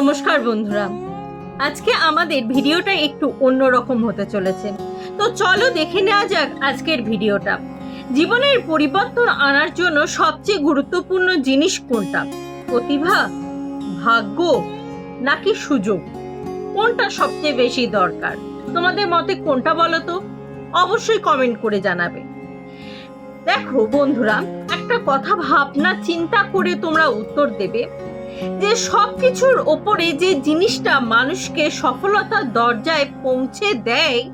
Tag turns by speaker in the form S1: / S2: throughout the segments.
S1: নমস্কার বন্ধুরা। আজকে আমাদের ভিডিওটা একটু অন্যরকম হতে চলেছে। তো চলো দেখে নেওয়া যাক আজকের ভিডিওটা। জীবনের পরিবর্তন আনার জন্য সবচেয়ে গুরুত্বপূর্ণ জিনিস কোনটা? প্রতিভা, ভাগ্য, নাকি সুযোগ? কোনটা সবচেয়ে বেশি দরকার? তোমাদের মতে কোনটা বলো তো? অবশ্যই কমেন্ট করে জানাবে। দেখো বন্ধুরা, একটা কথা ভাবনা, চিন্তা করে তোমরা উত্তর দেবে। যে সবকিছুর ওপরে যে জিনিসটা মানুষকে সফলতার দরজায় পৌঁছে দেয়,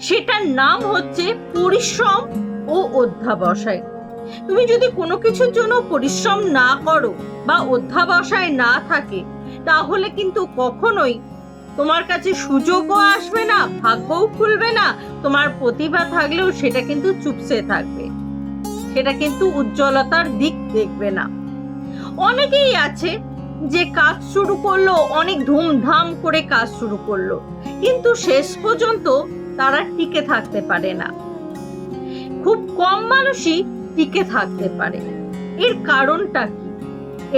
S1: সেটার নাম হচ্ছে পরিশ্রম ও অধ্যাবসায়। তুমি যদি কোনো কিছুর জন্য পরিশ্রম না করো বা অধ্যাবসায় না থাকে, তাহলে কিন্তু কখনোই তোমার কাছে সুযোগও আসবে না, ভাগ্যও খুলবে না, তোমার প্রতিভা থাকলেও সেটা কিন্তু চুপসে থাকবে। সেটা কিন্তু উজ্জ্বলতার দিক দেখবে না। অনেকেই আছে যে কাজ শুরু করল, অনেক ধুমধাম করে কাজ শুরু করল, কিন্তু শেষ পর্যন্ত তারা টিকে থাকতে পারে না। খুব কম মানুষই টিকে থাকতে পারে। এর কারণটা কি?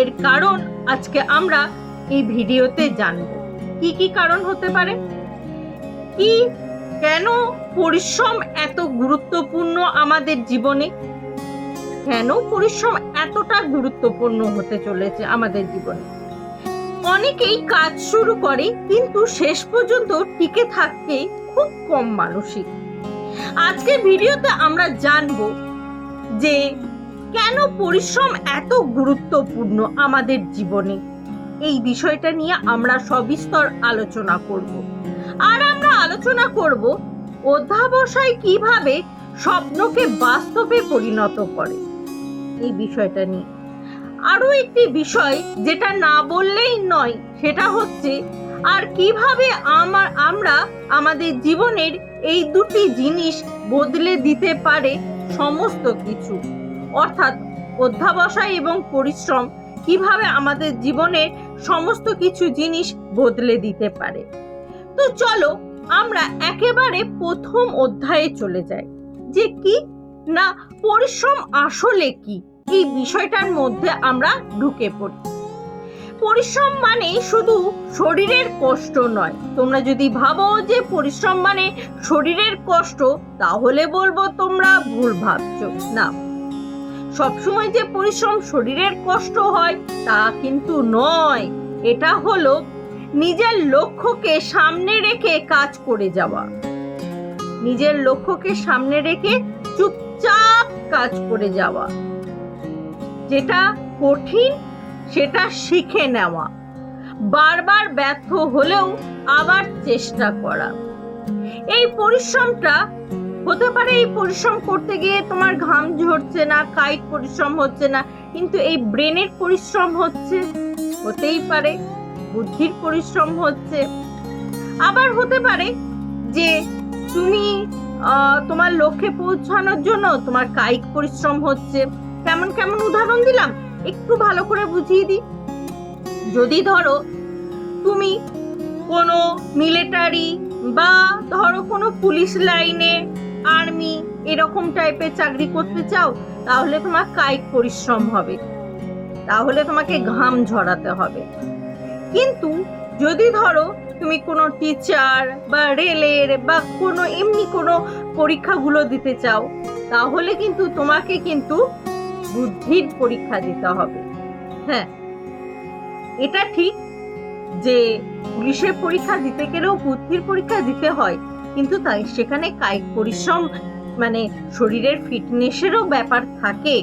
S1: এর কারণ আজকে আমরা এই ভিডিওতে জানব। কি কি কারণ হতে পারে? কি কেন পরিশ্রম এত গুরুত্বপূর্ণ আমাদের জীবনে? কেন পরিশ্রম এতটা গুরুত্বপূর্ণ হতে চলেছে আমাদের জীবনে? অনেকেই কাজ শুরু করে, কিন্তু শেষ পর্যন্ত টিকে থাকতে খুব কম মানুষই আজকের ভিডিওতে আমরা জানব যে কেন পরিশ্রম এত গুরুত্বপূর্ণ আমাদের জীবনে? এই বিষয়টা নিয়ে আমরা সবিস্তর আলোচনা করব। আর আমরা আলোচনা করব অধ্যাবসায় কীভাবে স্বপ্নকে বাস্তবে পরিণত করে। এই বিষয়টা নিয়ে। আরও একটি বিষয় যেটা না বললেই নয়, সেটা হচ্ছে, আর কীভাবে আমার, আমরা আমাদের জীবনের এই দুটি জিনিস বদলে দিতে পারে সমস্ত কিছু? অর্থাৎ অধ্যাবসায় এবং পরিশ্রম কীভাবে আমাদের জীবনের সমস্ত কিছু জিনিস বদলে দিতে পারে? তো চলো, আমরা একেবারে প্রথম অধ্যায়ে চলে যাই। যে কি না পরিশ্রম আসলে কি? এই বিষয়টার মধ্যে আমরা ঢুকে পড়ি। পরিশ্রম মানে শুধু শরীরের কষ্ট নয়। তোমরা যদি ভাবো যে পরিশ্রম মানে শরীরের কষ্ট, তাহলে বলব তোমরা ভুল ভাবছ। না। সবসময় যে পরিশ্রম শরীরের কষ্ট হয়, তা কিন্তু নয়। এটা হলো নিজের লক্ষ্যকে সামনে রেখে কাজ করে যাওয়া। নিজের লক্ষ্যকে সামনে রেখে চুপচাপ কাজ করে যাওয়া। যেটা কঠিন, সেটা শিখে নেওয়া। বারবার ব্যর্থ হলেও আবার চেষ্টা করা। এই পরিশ্রমটা হতে পারে এই পরিশ্রম করতে গিয়ে তোমার ঘাম ঝরছে না, কায়িক পরিশ্রম হচ্ছে না, কিন্তু এই ব্রেনের পরিশ্রম হচ্ছে, হতেই পারে, বুদ্ধির পরিশ্রম হচ্ছে। আবার হতে পারে যে তুমি তোমার লক্ষ্যে পৌঁছানোর জন্য তোমার কায়িক পরিশ্রম হচ্ছে। কেমন কেমন উদাহরণ দিলাম? একটু ভালো করে বুঝিয়ে দিই। যদি ধরো, তুমি কোনো মিলিটারি বা ধরো কোনো পুলিশ লাইনে আর্মি এরকম টাইপের চাকরি করতে চাও, তাহলে তোমার কায়িক পরিশ্রম হবে। তাহলে তোমাকে ঘাম ঝরাতে হবে। কিন্তু যদি ধরো তুমি কোনো টিচার বা রেলের বা কোনো এমনি কোনো পরীক্ষাগুলো দিতে চাও, তাহলে কিন্তু তোমাকে কিন্তু বুদ্ধির পরীক্ষা দিতে হবে। হ্যাঁ এটা ঠিক যে পুলিশের পরীক্ষা দিতে গেলেও বুদ্ধির পরীক্ষা দিতে হয়, কিন্তু তাই সেখানে কায়িক পরিশ্রম মানে শরীরের ফিটনেসেরও ব্যাপার থাকে।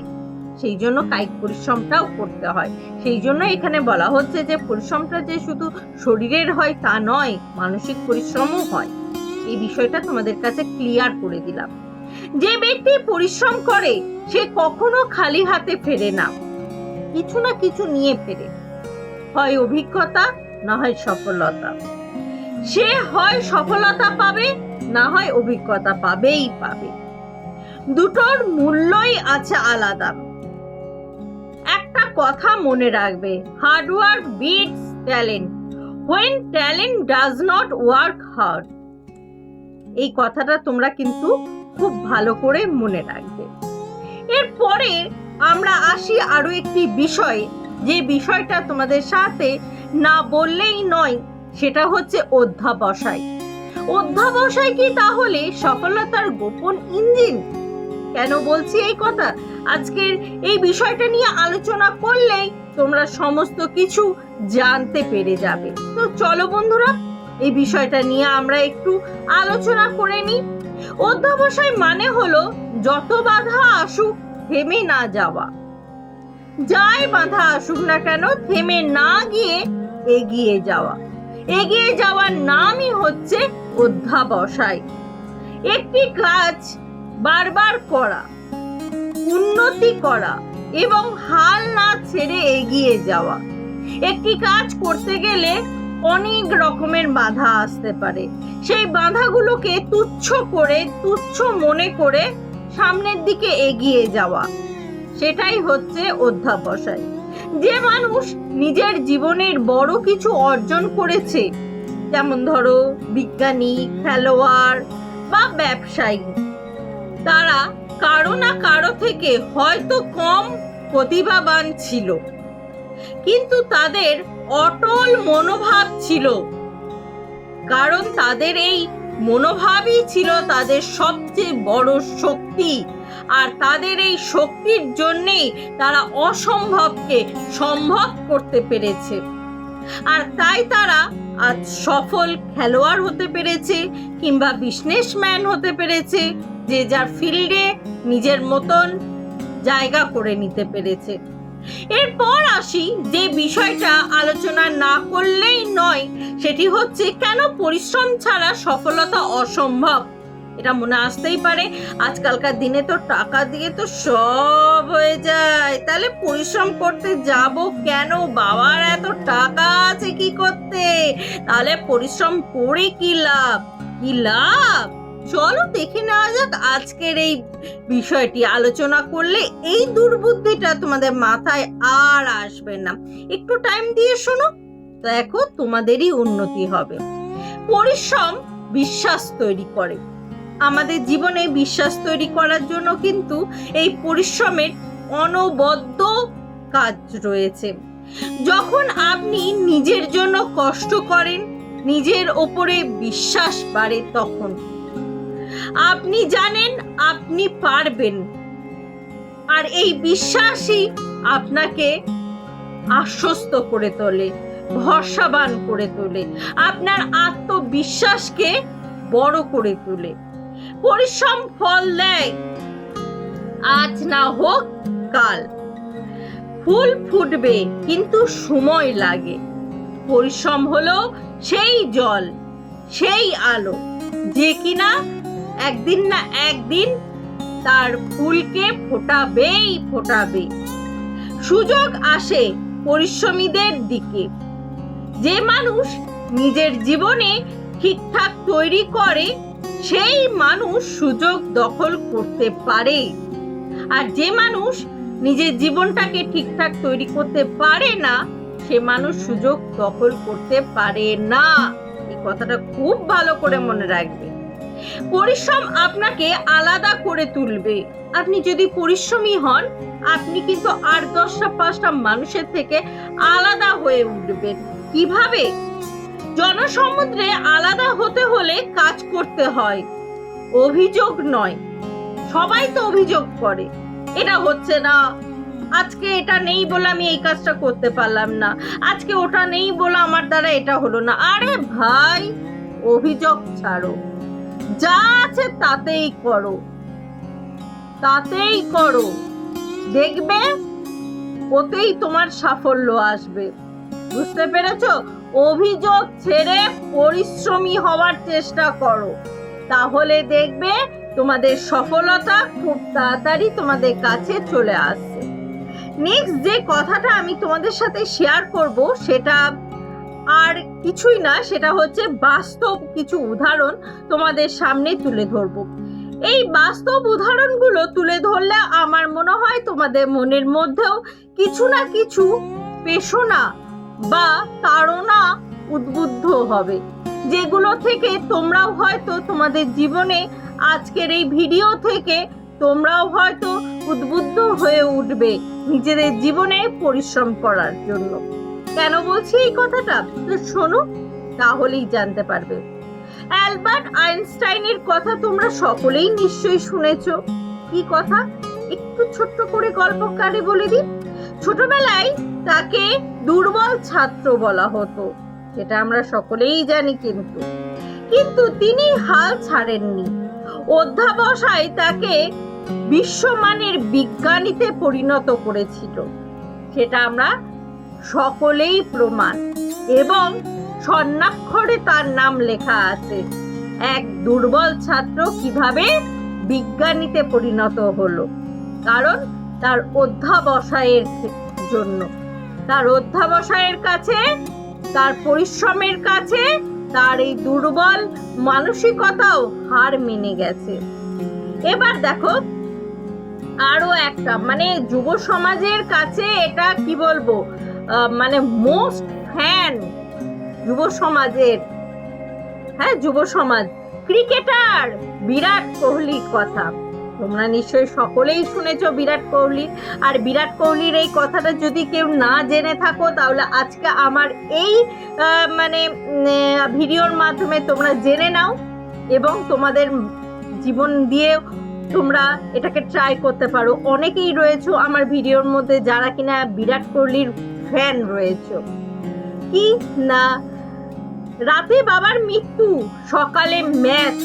S1: সেই জন্য কায়িক পরিশ্রমটাও করতে হয়। সেই জন্য এখানে বলা হচ্ছে যে পরিশ্রমটা যে শুধু শরীরের হয় তা নয়, মানসিক পরিশ্রমও হয়। এই বিষয়টা তোমাদের কাছে ক্লিয়ার করে দিলাম। যে ব্যক্তি পরিশ্রম করে, সে কখনো খালি হাতে ফেরে না। কিছু না কিছু নিয়ে ফেরে। হয় অভিজ্ঞতা, না হয় সফলতা। সে হয় সফলতা পাবে, না হয় অভিজ্ঞতা পাবেই পাবে। দুটোর মূল্যই আছে আলাদা। কথা মনে রাখবে। Hard work beats talent. When talent does not work hard. এই কথাটা তোমরা কিন্তু খুব ভালো করে মনে রাখবে। এরপরে আমরা আসি আরও একটি বিষয়, যে বিষয়টা তোমাদের সাথে না বললেই নয়, সেটা হচ্ছে অধ্যাবসায়। অধ্যাবসায় কি তাহলে সফলতার গোপন ইঞ্জিন? কেন বলছি এই কথা? আজকের এই বিষয়টা নিয়ে আলোচনা করলেই তোমরা সমস্ত কিছু জানতে পেরে যাবে। তো চলো বন্ধুরা, এই বিষয়টা নিয়ে আমরা একটু আলোচনা করে নিই। অধ্যাবসায় মানে হলো যত বাধা আসুক থেমে না যাওয়া। যাই বাধা আসুক না কেন, থেমে না গিয়ে এগিয়ে যাওয়া। এগিয়ে যাওয়ার নামই হচ্ছে অধ্যাবসায়। একটি কাজ বারবার করা। উন্নতি করা এবং হাল না ছেড়ে এগিয়ে যাওয়া। একটি কাজ করতে গেলে অনেক রকমের বাধা আসতে পারে। সেই বাধাগুলোকে তুচ্ছ করে, তুচ্ছ মনে করে সামনের দিকে এগিয়ে যাওয়া। সেটাই হচ্ছে অধ্যাবসায়। যে মানুষ নিজের জীবনের বড় কিছু অর্জন করেছে, যেমন ধরো বিজ্ঞানী, খেলোয়াড় বা ব্যবসায়ী, তারা কারও না কারও থেকে হয়তো কম প্রতিভাবান ছিল। কিন্তু তাদের অটল মনোভাব ছিল। কারণ তাদের এই মনোভাবই ছিল তাদের সবচেয়ে বড় শক্তি। আর তাদের এই শক্তির জন্যেই তারা অসম্ভবকে সম্ভব করতে পেরেছে। আর তাই তারা আজ সফল খেলোয়াড় হতে পেরেছে কিংবা বিজনেসম্যান হতে পেরেছে। যে যার ফিল্ডে নিজের মতন জায়গা করে নিতে পেরেছে। এরপর আসি যে বিষয়টা আলোচনা না করলেই নয়, সেটি হচ্ছে কেন পরিশ্রম ছাড়া সফলতা অসম্ভব? এটা মনে আসতেই পারে, আজকালকার দিনে তো টাকা দিয়ে তো সব হয়ে যায়। তাহলে পরিশ্রম করতে যাব কেন? বাবার এত টাকা আছে কি করতে? তাহলে পরিশ্রম করে কি লাভ? কি লাভ? চলো দেখে নেওয়া যাক আজকের এই বিষয়টি। আলোচনা করলে এই দুর্বুদ্ধিটা তোমাদের মাথায় আর আসবে না। একটু টাইম দিয়ে শোনো, দেখো তোমাদেরই উন্নতি হবে। পরিশ্রম বিশ্বাস তৈরি করে। আমাদের জীবনে বিশ্বাস তৈরি করার জন্য কিন্তু এই পরিশ্রমের অনবদ্য কাজ রয়েছে। যখন আপনি নিজের জন্য কষ্ট করেন, নিজের ওপরে বিশ্বাস বাড়ে তখন। আপনি জানেন, আপনি পারবেন। আর এই বিশ্বাসই আপনাকে আশ্বস্ত করে তোলে, ভরসাবান করে তোলে, আপনার আত্মবিশ্বাসকে বড় করে তোলে। পরিশ্রম ফল দেয়। আজ না হোক কাল। ফুল ফুটবে, কিন্তু সময় লাগে। পরিশ্রম হলো সেই জল, সেই আলো, যে কিনা একদিন না একদিন তার ফুলকে ফোটাবেই ফোটাবে। সুযোগ আসে পরিশ্রমীদের দিকে। যে মানুষ নিজের জীবনে ঠিকঠাক তৈরি করে, সেই মানুষ সুযোগ দখল করতে পারে। আর যে মানুষ নিজের জীবনটাকে ঠিকঠাক তৈরি করতে পারে না, সে মানুষ সুযোগ দখল করতে পারে না। এই কথাটা খুব ভালো করে মনে রাখবে। পরিশ্রম আপনাকে আলাদা করে তুলবে। আপনি যদি পরিশ্রমী হন, আপনি কিন্তু আর দশটা পাঁচটা মানুষের থেকে আলাদা হয়ে উঠবেন। কীভাবে? জনসমুদ্রে আলাদা হতে হলে কাজ করতে হয়। অভিযোগ নয়। সবাই তো অভিযোগ করে। এটা হচ্ছে না। আজকে এটা নেই বলে আমি এই কাজটা করতে পারলাম না। আজকে ওটা নেই বলে আমার দ্বারা এটা হলো না। আরে ভাই, অভিযোগ ছাড়ো। যা আছে তাতেই করো। তাতেই করো। দেখবে, ওতেই তোমার সাফল্য আসবে। বুঝতে পেরেছ? অভিযোগ ছেড়ে পরিশ্রমী হওয়ার চেষ্টা করো। তাহলে দেখবে তোমাদের সফলতা খুব তাড়াতাড়ি তোমাদের কাছে চলে আসছে। নেক্সট যে কথাটা আমি তোমাদের সাথে শেয়ার করব, সেটা আর কিছুই না, সেটা হচ্ছে বাস্তব কিছু উদাহরণ তোমাদের সামনে তুলে ধরবো। এই বাস্তব উদাহরণগুলো তুলে ধরলে আমার মনে হয় তোমাদের মনের মধ্যেও কিছু না কিছু পেশনা বা তাড়না উদ্বুদ্ধ হবে, যেগুলো থেকে তোমরাও হয়তো তোমাদের জীবনে আজকের এই ভিডিও থেকে তোমরাও হয়তো উদ্বুদ্ধ হয়ে উঠবে নিজেদের জীবনে পরিশ্রম করার জন্য। কেন বলছি এই কথাটা? তো শোনো, তাহলেই জানতে পারবে। অ্যালবার্ট আইনস্টাইনের কথা তোমরা সকলেই নিশ্চয়ই শুনেছো। কি কথা? একটু ছোট্ট করে গল্পকারে বলে দিই। ছোটবেলায় তাকে দুর্বল ছাত্র বলা হতো সেটা আমরা সকলেই জানি কিন্তু। কিন্তু তিনি হাল ছাড়েননি। অধ্যাবসায় তাকে বিশ্বমানের বিজ্ঞানীতে পরিণত করেছিল। সেটা আমরা সকলেই প্রমাণ। এবং স্বর্ণাক্ষরে তার নাম লেখা আছে। এক দুর্বল ছাত্র কীভাবে বিজ্ঞানীতে পরিণত হলো? কারণ তার অধ্যাবসায়ের জন্য। তার অধ্যাবসায়ের কাছে, তার পরিশ্রমের কাছে, তার এই দুর্বল মানসিকতাও হার মেনে গেছে। এবার দেখো আরও একটা। মানে যুব সমাজের কাছে এটা কি বলব? মানে মোস্ট ফ্যান যুব সমাজের হ্যাঁ যুব সমাজ ক্রিকেটার বিরাট কোহলির কথা। তোমরা নিশ্চয়ই সকলেই শুনেছো বিরাট কোহলি। আর বিরাট কোহলির এই কথাটা যদি কেউ না জেনে থাকো, তাহলে আজকে আমার এই মানে ভিডিওর মাধ্যমে তোমরা জেনে নাও এবং তোমাদের জীবন দিয়ে তোমরা এটাকে ট্রাই করতে পারো। অনেকেই রয়েছো আমার ভিডিওর মধ্যে যারা কিনা বিরাট কোহলির ফ্যান রয়েছো। কি না? রাতে বাবার মৃত্যু, সকালে ম্যাচ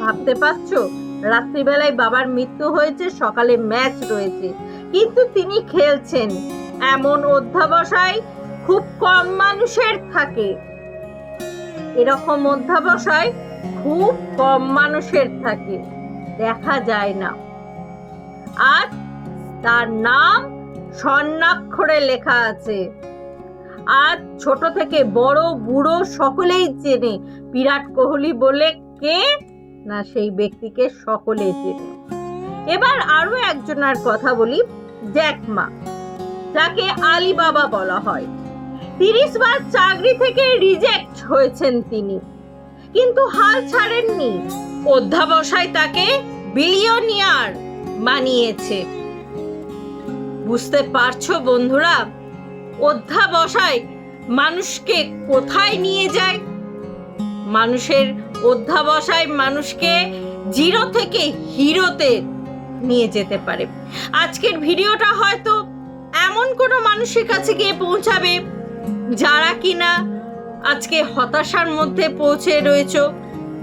S1: ভাবতে পারছ? রাত্রিবেলায় বাবার মৃত্যু হয়েছে, সকালে ম্যাচ রয়েছে। কিন্তু তিনি খেলছেন। এমন অধ্যাবসায় খুব কম মানুষের থাকে। এরকম অধ্যাবসায় খুব কম মানুষের থাকে। দেখা যায় না। আর তার নাম স্বর্ণাক্ষরে লেখা আছে। আজ ছোট থেকে বড় বুড়ো সকলেই চেনে, বিরাট কোহলি বলে কে? না, সেই ব্যক্তিকে সকলে চেনে। এবার আরও একজনের কথা বলি জ্যাকমা যাকে আলী বাবা বলা হয়। তিরিশ বার চাকরি থেকে রিজেক্ট হয়েছেন তিনি, কিন্তু হাল ছাড়েননি। অধ্যাবসায় তাকে বিলিয়নিয়ার বানিয়েছে। বুঝতে পারছ বন্ধুরা? অধ্যাবসায় মানুষকে কোথায় নিয়ে যায়? মানুষের অধ্যাবসায় মানুষকে জিরো থেকে হিরোতে নিয়ে যেতে পারে। আজকের ভিডিওটা হয়তো এমন কোনো মানুষের কাছে গিয়ে পৌঁছাবে যারা কিনা আজকে হতাশার মধ্যে পৌঁছে রয়েছে।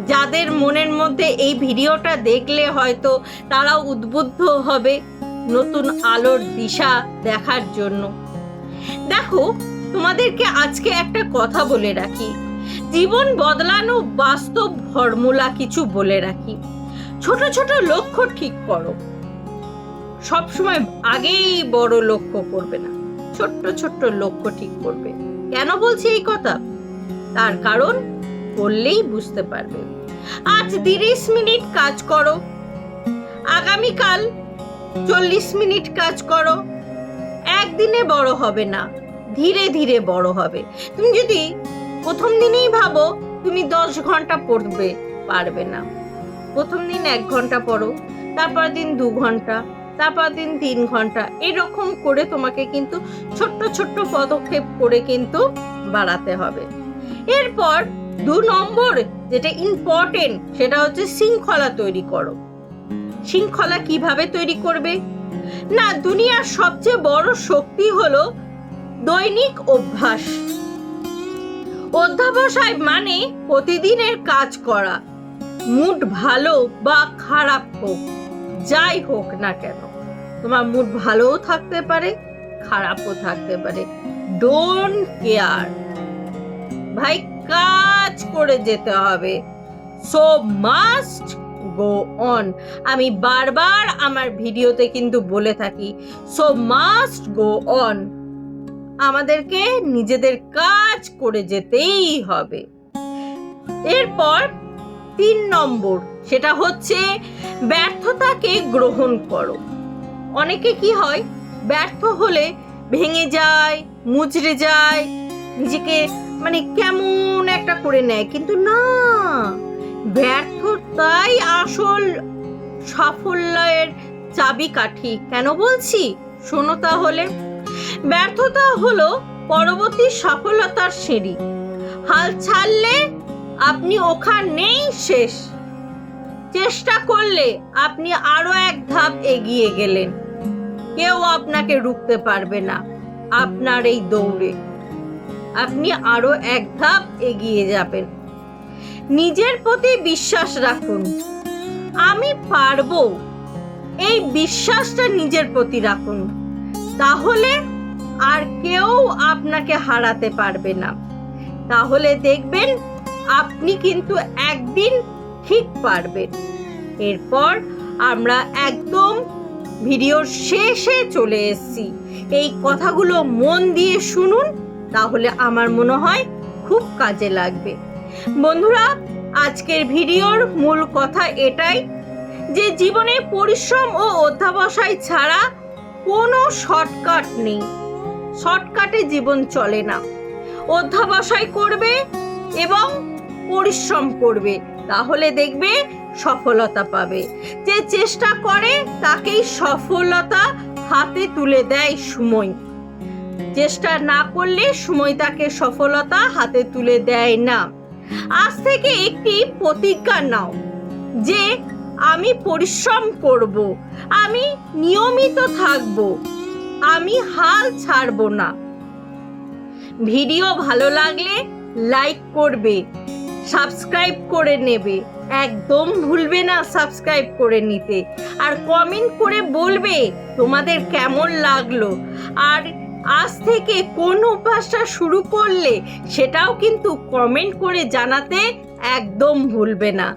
S1: যাদের মনের মধ্যে এই ভিডিওটা দেখলে হয়তো তারা উদ্বুদ্ধ হবে নতুন আলোর দিশা দেখার জন্য। দেখো, তোমাদেরকে আজকে একটা কথা বলে রাখি। জীবন বদলানো বাস্তব ফর্মুলা কিছু বলে রাখি। ছোট ছোট লক্ষ্য ঠিক করো। সব সময় আগেই বড় লক্ষ্য করবে না। ছোট্ট ছোট্ট লক্ষ্য ঠিক করবে। কেন বলছি এই কথা? তার কারণ বললেই বুঝতে পারবে। আজ তিরিশ মিনিট কাজ করো। আগামীকাল চল্লিশ মিনিট কাজ করো। একদিনে বড় হবে না, ধীরে ধীরে বড় হবে। তুমি যদি প্রথম দিনেই ভাবো, তুমি দশ ঘণ্টা পড়বে, পারবে না। প্রথম দিন এক ঘণ্টা পড়ো, তারপর দিন দু ঘণ্টা, তারপর দিন তিন ঘণ্টা, এরকম করে তোমাকে কিন্তু ছোট্ট ছোট্ট পদক্ষেপ করে কিন্তু বাড়াতে হবে। এরপর দু নম্বর যেটা ইম্পর্টেন্ট সেটা হচ্ছে শৃঙ্খলা তৈরি করো। শৃঙ্খলা কীভাবে তৈরি করবে? না, দুনিয়ার সবচেয়ে বড় শক্তি হলো দৈনিক অভ্যাস। অধ্যাবসায় মানে প্রতিদিনের কাজ করা। মুড ভালো বা খারাপ হোক, যাই হোক না কেন, তোমার মুড ভালোও থাকতে পারে, খারাপও থাকতে পারে। ডোন্ট কেয়ার ভাই কাজ করে যেতে হবে। সো মাস্ট গো অন আমি বারবার আমার ভিডিওতে কিন্তু বলে থাকি সো মাস্ট গো অন আমাদেরকে নিজেদের কাজ করে যেতেই হবে। এরপর তিন নম্বর, সেটা হচ্ছে ব্যর্থতাকে গ্রহণ করো। অনেকে কি হয়, ব্যর্থ হলে ভেঙে যায়, মুচড়ে যায়, নিজেকে মানে কেমন একটা করে নেয়, কিন্তু না। ব্যর্থতাই আসল সাফল্যের চাবিকাঠি। কেন বলছি? শোনো তাহলে। ব্যর্থতা হলো পরবর্তী সফলতার সিঁড়ি। হাল ছাড়লে আপনি ওখানেই শেষ। চেষ্টা করলে আপনি আরও এক ধাপ এগিয়ে গেলেন। কেউ আপনাকে রুখতে পারবে না। আপনার এই দৌড়ে। আপনি আরও এক ধাপ এগিয়ে যাবেন। নিজের প্রতি বিশ্বাস রাখুন। আমি পারব এই বিশ্বাসটা নিজের প্রতি রাখুন। তাহলে আর কেউ আপনাকে হারাতে পারবে না। তাহলে দেখবেন আপনি কিন্তু একদিন ঠিক পারবেন। এরপর আমরা একদম ভিডিওর শেষে চলে এসেছি। এই কথাগুলো মন দিয়ে শুনুন তাহলে আমার মনে হয় খুব কাজে লাগবে। বন্ধুরা, আজকের ভিডিওর মূল কথা এটাই যে জীবনে পরিশ্রম ও অধ্যাবসায় ছাড়া কোনো শর্টকাট নেই। শর্টকাটে জীবন চলে না। অধ্যাবসায় করবে এবং পরিশ্রম করবে, তাহলে দেখবে সফলতা পাবে। যে চেষ্টা করে, তাকেই সফলতা হাতে তুলে দেয় সময় চেষ্টা না করলে সময় তাকে সফলতা হাতে তুলে দেয় না। আজ থেকে একটি প্রতিজ্ঞা নাও যে আমি পরিশ্রম করব, আমি নিয়মিত থাকব, আমি হাল ছাড়ব না। ভিডিও ভালো লাগলে লাইক করবে, সাবস্ক্রাইব করে নেবে। একদম ভুলবে না সাবস্ক্রাইব করে নিতে। আর কমেন্ট করে বলবে তোমাদের কেমন লাগল। আর আজ থেকে কোন অভ্যাসটা শুরু করলে সেটাও কিন্তু কমেন্ট করে জানাতে একদম ভুলবে না।